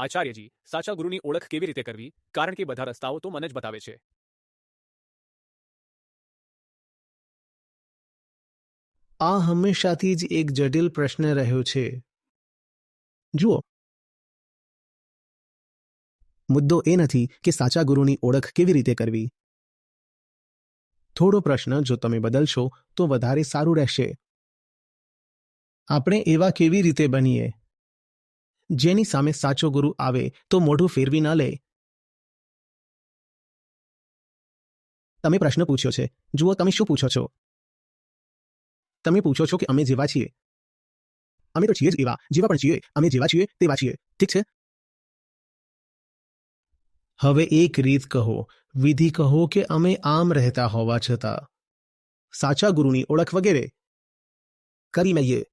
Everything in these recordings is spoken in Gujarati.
આચાર્યજી સાચા ગુરુની ઓળખ કેવી રીતે કરવી? કારણ કે બધા રસ્તાઓ તો મને જ બતાવે છે. આ હંમેશાથી જ એક જટિલ પ્રશ્ન રહ્યો છે. જુઓ. મુદ્દો એ નથી કે સાચા ગુરુની ઓળખ કેવી રીતે કરવી. થોડો પ્રશ્ન જો તમે બદલશો તો વધારે સારું રહેશે. આપણે એવા કેવી રીતે બનીએ? જેની સામે સાચો ગુરુ આવે તો મોઢું ફેરવી ના લે. તમે પ્રશ્ન પૂછ્યો છે. જુઓ, તમે શું પૂછો છો? તમે પૂછો છો કે અમે જેવા છીએ. અમે તો છીએ જ એવા, જેવા પણ છીએ. અમે જેવા છીએ તેવા છીએ. ઠીક છે? હવે એક રીત કહો. વિધિ કહો કે અમે આમ રહેતા હોવા છતાં. સાચા ગુરુની ઓળખ વગેરે. કરી લઈએ.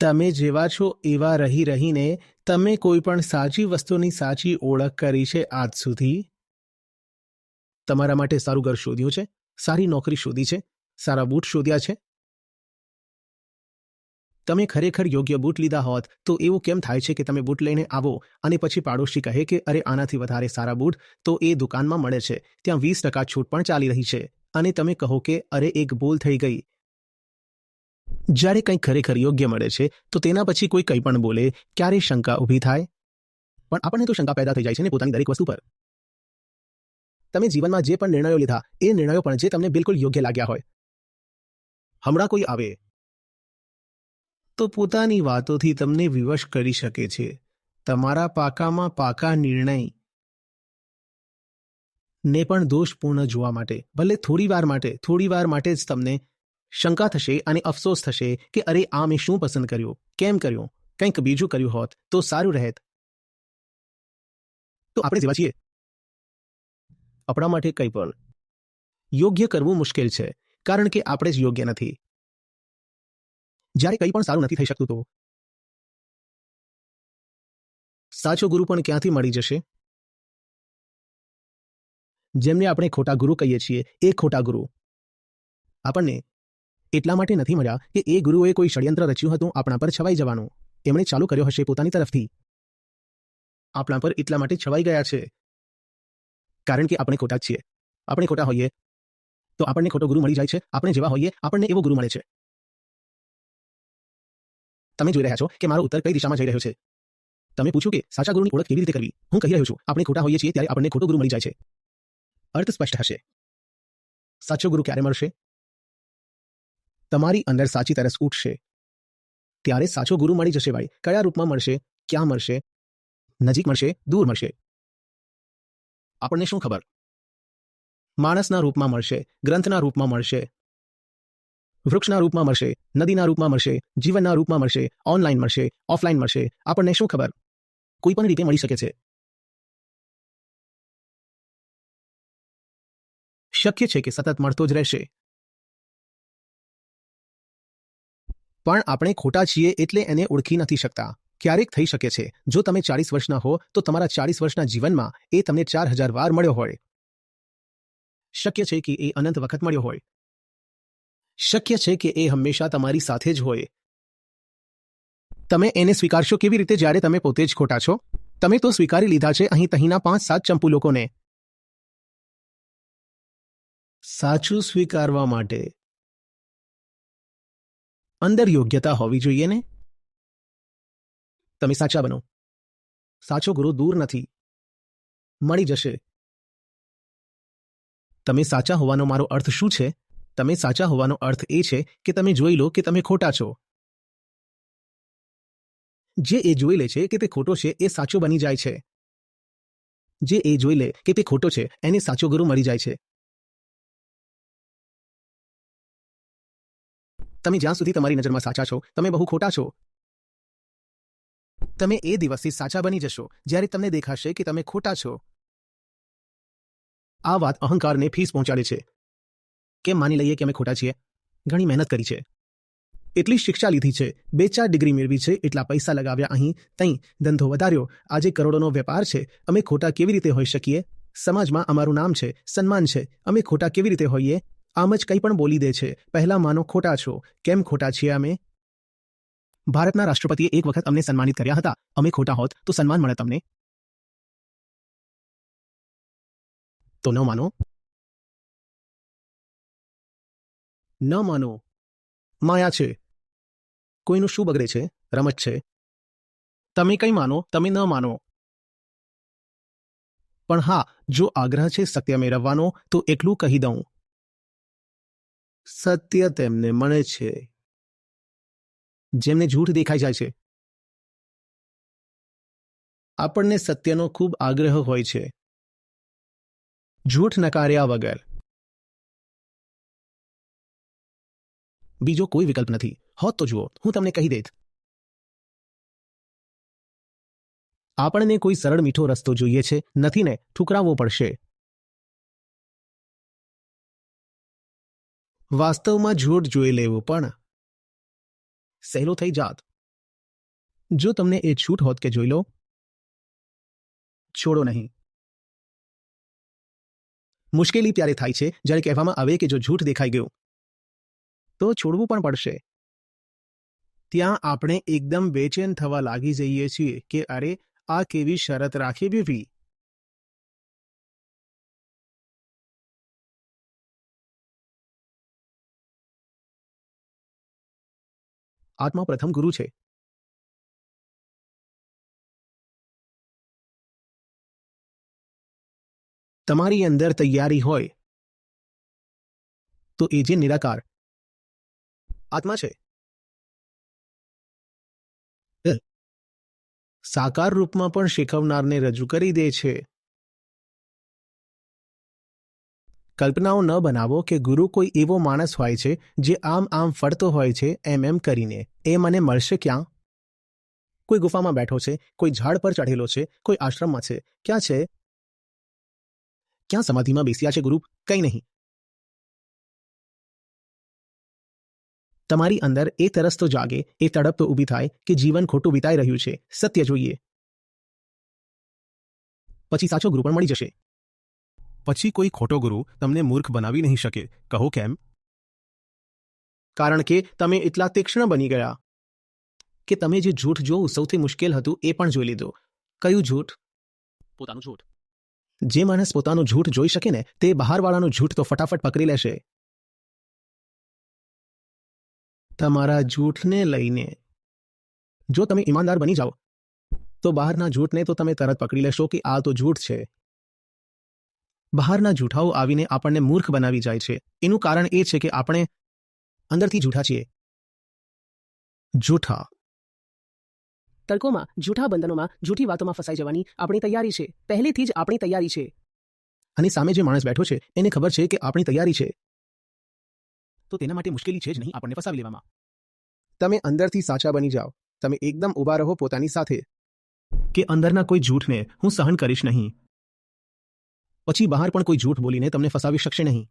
તમે જેવા છો એવા રહી રહીને તમે કોઈ પણ સાચી વસ્તુની સાચી ઓળખ કરી છે આજ સુધી? તમારા માટે સારું ઘર શોધ્યું છે, સારી નોકરી શોધી છે, સારા બૂટ શોધ્યા છે? તમે ખરેખર યોગ્ય બૂટ લીધા હોત તો એવું કેમ થાય છે કે તમે બૂટ લઈને આવો અને પછી પાડોશી કહે કે અરે આનાથી વધારે સારા બૂટ તો એ દુકાનમાં મળે છે, ત્યાં વીસ ટકા છૂટ પણ ચાલી રહી છે અને તમે કહો કે અરે એક ભૂલ થઈ ગઈ જ્યારે કંઈ ખરેખર યોગ્ય મળે છે, તો તેના પછી કોઈ કંઈ પણ બોલે ક્યારે શંકા ઊભી થાય? પણ આપણને તો શંકા પેદા થઈ જાય છે ને પોતાની દરેક વસ્તુ પર. તમે જીવનમાં જે પણ નિર્ણયો લીધા, એ નિર્ણયો પણ જે તમને બિલકુલ યોગ્ય લાગ્યા હોય. હમણાં કોઈ આવે. તો પોતાની વાતોથી તમને વિવશ કરી શકે છે. તમારા પાકામાં પાકા નિર્ણય. ને પણ દોષપૂર્ણ જોવા માટે. ભલે થોડી વાર માટે, થોડી વાર માટે જ તમને શંકા થશે અને અફસોસ થશે કે અરે, આ મેં શું પસંદ કર્યું? કેમ કર્યું? કંઈક બીજું કર્યું હોત તો સારું રહેત. તો આપણે જેવા છીએ. આપણા માટે કંઈ પણ. યોગ્ય કરવું મુશ્કેલ છે, કારણ કે આપણે જ યોગ્ય નથી. જ્યારે કંઈ પણ સારું નથી થઈ શકતું તો? સાચો ગુરુ પણ ક્યાંથી મળી જશે? જેમને આપણે ખોટા ગુરુ કહીએ છીએ, એ ખોટા ગુરુ. આપણને એટલા માટે નથી મળ્યા કે એ ગુરુએ કોઈ ષડયંત્ર રચ્યું હતું આપણા પર છવાઈ જવાનું. એમણે ચાલુ કર્યો હશે પોતાની તરફથી. આપણા પર એટલા માટે છવાઈ ગયા છે. કારણ કે આપણે ખોટા છીએ. આપણે ખોટા હોઈએ. તો આપણને ખોટો ગુરુ મળી જાય છે. આપણે જેવા હોઈએ, આપણને એવો ગુરુ મળે છે. તમે જોઈ રહ્યા છો કે મારો ઉત્તર કઈ દિશામાં જઈ રહ્યો છે. તમે પૂછ્યું કે સાચા ગુરુની ઓળખ કેવી રીતે કરવી? હું કહી રહ્યો છું, આપણે ખોટા હોઈએ છીએ ત્યારે આપણને ખોટો ગુરુ મળી જાય છે. અર્થ સ્પષ્ટ હશે. સાચો ગુરુ ક્યારે મળશે? તમારી અંદર સાચી તરસ ઉઠશે. ત્યારે સાચો ગુરુ મળી જશે ભાઈ. કયા રૂપમાં મળશે? ક્યાં મળશે? નજીક મળશે? દૂર મળશે? આપણને શું ખબર? માણસના રૂપમાં મળશે, ગ્રંથના રૂપમાં મળશે, વૃક્ષના રૂપમાં મળશે, નદીના રૂપમાં મળશે, જીવનના રૂપમાં મળશે, ઓનલાઈન મળશે, ઓફલાઈન મળશે. આપણને શું ખબર? કોઈ પણ રીતે મળી શકે છે. શક્ય છે કે સતત મળતો જ રહેશે. પણ આપણે ખોટા છીએ એટલે એને ઓળખી નથી શકતા. ક્યારેક થઈ શકે છે. જો તમે ચાળીસ વર્ષના હો, તો તમારા ચાળીસ વર્ષના જીવનમાં એ તમને ચાર હજાર વાર મળ્યો હોય. શક્ય છે કે એ અનંત વખત મળ્યો હોય. શક્ય છે કે એ હંમેશા તમારી સાથે જ હોય. તમે એને સ્વીકારશો કેવી રીતે જ્યારે તમે પોતે જ ખોટા છો? તમે તો સ્વીકારી લીધા છે અહીં તહીંના પાંચ સાત ચંપુ લોકોને. સાચું સ્વીકારવા માટે અંદર યોગ્યતા હોવી જોઈએ ને? તમે સાચા બનો. સાચો ગુરુ દૂર નથી. મળી જશે. તમે સાચા હોવાનો મારો અર્થ શું છે? તમે સાચા હોવાનો અર્થ એ છે કે તમે જોઈ લો કે તમે ખોટા છો. જે એ જોઈ લે છે કે તે ખોટો છે, એ સાચો બની જાય છે. જે એ જોઈ લે કે તે ખોટો છે, એને સાચો ગુરુ મળી જાય છે. તમે જ્યાં સુધી તમારી નજરમાં સાચા છો, તમે બહુ ખોટા છો. તમે એ દિવસથી સાચા બની જશો, જ્યારે તમને દેખાશે કે તમે ખોટા છો. આ વાત અહંકારને ફીસ પહોંચાડે છે. કેમ માની લઈએ કે અમે ખોટા છીએ? ઘણી મહેનત કરી છે. એટલી શિક્ષા લીધી છે બે ચાર ડિગ્રી મેળવી છે, એટલા પૈસા લગાવ્યા અહીં તઈ ધંધો વધાર્યો. આજે કરોડોનો વેપાર છે, અમે ખોટા કેવી રીતે હોઈ શકીએ? સમાજમાં અમારું નામ છે, સન્માન છે, અમે ખોટા કેવી રીતે હોઈએ? આમ જ કંઈ પણ બોલી દે છે. પહેલા માનો ખોટા છો. કેમ ખોટા છીએ અમે? ભારતના રાષ્ટ્રપતિએ એક વખત અમને સન્માનિત કર્યા હતા. અમે ખોટા હોત તો સન્માન મળે તમને. તો ન માનો. ન માનો. માયા છે. કોઈનું શું બગડે છે? રમત છે. તમે કંઈ માનો, તમે ન માનો. પણ હા, જો આગ્રહ છે સત્ય મેળવવાનો, તો એટલું કહી દઉં. સત્ય તેમને મળે છે. જેમને જૂઠ દેખાઈ જાય છે. આપણને સત્યનો ખૂબ આગ્રહ હોય છે. જૂઠ નકાર્યા વગર. બીજો કોઈ વિકલ્પ નથી. હોત તો જુઓ, હું તમને કહી દેત આપણને કોઈ સરળ મીઠો રસ્તો જોઈએ છે. નથી ને? ઠુકરાવવો પડશે. વાસ્તવમાં જૂઠ જોઈ લેવું પણ સહેલો થઈ જાત. જો તમને એ છૂટ હોત કે જોઈ લો, છોડો નહીં. મુશ્કેલી ત્યારે થાય છે જ્યારે કહેવામાં આવે કે જો જૂઠ દેખાઈ ગયું, તો છોડવું પણ પડશે. ત્યાં આપણે એકદમ બેચેન થવા લાગી જઈએ છીએ કે અરે, આ કેવી શરત રાખી દીધી આત્મા પ્રથમ ગુરુ છે. તમારી અંદર તૈયારી હોય તો એ જે નિરાકાર આત્મા છે. સાકાર રૂપમાં પણ શીખવનારને રજૂ કરી દે છે. કલ્પનાઓ ન બનાવો કે ગુરુ કોઈ એવો માણસ હોય છે જે આમ આમ ફરતો હોય છે, એમ એમ કરીને. એ મને મળશે ક્યાં? કોઈ ગુફામાં બેઠો છે, કોઈ ઝાડ પર ચઢેલો છે, કોઈ આશ્રમમાં છે. ક્યાં છે? ક્યાં સમાધિમાં બેસ્યા છે ગુરુ? કંઈ નહીં. તમારી અંદર એ તરસ તો જાગે, એ તડપ તો ઊભી થાય કે જીવન ખોટું વિતાઈ રહ્યું છે. સત્ય જોઈએ. પછી સાચો ગુરુ પણ મળી જશે. પછી કોઈ ખોટો ગુરુ તમને મૂર્ખ બનાવી નહીં શકે. કહો કેમ? કારણ કે તમે એટલા તીક્ષ્ણ બની ગયા કે તમે જે જૂઠ જોવું સૌથી મુશ્કેલ હતું એ પણ જોઈ લીધું. કયું જૂઠ? પોતાનું જૂઠ. જે માણસ પોતાનું જૂઠ જોઈ શકે ને તે બહારવાળાનું જૂઠ તો ફટાફટ પકડી લેશે. તમારા જૂઠને લઈને જો તમે ઈમાનદાર બની જાઓ તો બહારના જૂઠને તો તમે તરત પકડી લેશો કે આ તો જૂઠ છે. બહારના જૂઠાઓ આવીને આપણને મૂર્ખ બનાવી જાય છે. એનું કારણ એ છે કે આપણે અંદરથી જૂઠા છીએ. જૂઠા. તડકોમાં જૂઠા બંધનોમાં જૂઠી વાતોમાં ફસાઈ જવાની આપણી તૈયારી છે. પહેલેથી જ આપણી તૈયારી છે. અને સામે જે માણસ બેઠો છે એને ખબર છે કે આપણી તૈયારી છે. તો તેના માટે મુશ્કેલી છે જ નહીં આપણને ફસાવી લેવામાં. તમે અંદરથી સાચા બની જાઓ. તમે એકદમ ઊભા રહો પોતાની સાથે. કે અંદરના કોઈ જૂઠને હું સહન કરીશ નહીં. પછી બહાર પણ કોઈ જૂઠ બોલીને તમને ફસાવી શકશે નહીં.